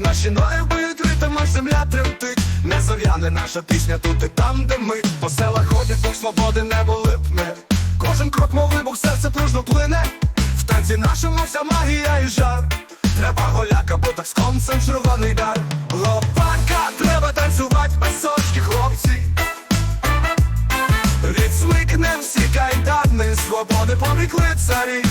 Наші ноги б'ють ритами, земля тремтить. Не зав'яне наша пісня тут і там, де ми. По селах ходять, бог свободи не були б ми. Кожен крок, мов вибух, серце дружно плине. В танці нашому вся магія і жар. Треба голяка, бо так з концем червоний дар. Лопака, треба танцювати без сочки, хлопці. Відсмикнем всі кайдани, свободи помікли царі.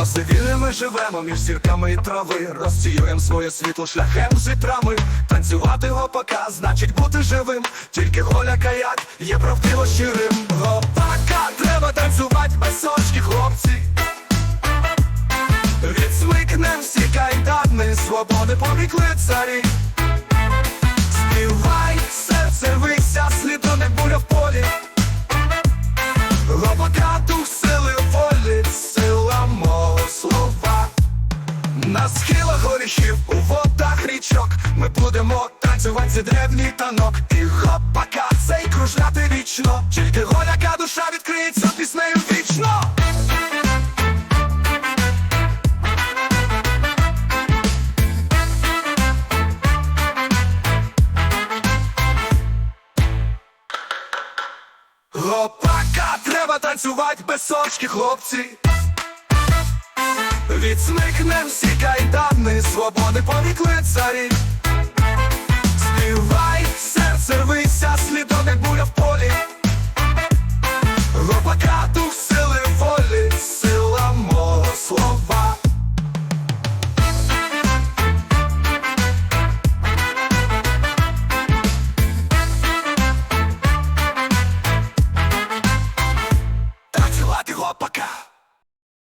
Носи вільними живемо між зірками і трави, розсіюєм своє світло шляхем з вітрами. Танцювати гопака, значить бути живим. Тільки голя каяк є правдиво щирим. Гопака, треба танцювати без сочки, хлопці. Відсмикнем всі кайдани, свободи помікли царі. На схилах горіхів, у водах річок. Ми будемо танцювати цей древній танок. І гопака цей кружляти вічно. Тільки голяка душа відкриється піснею вічно. Гопака, треба танцювати без сочки, хлопці. Відсмикнем всі кайдани, свободи повікли царі.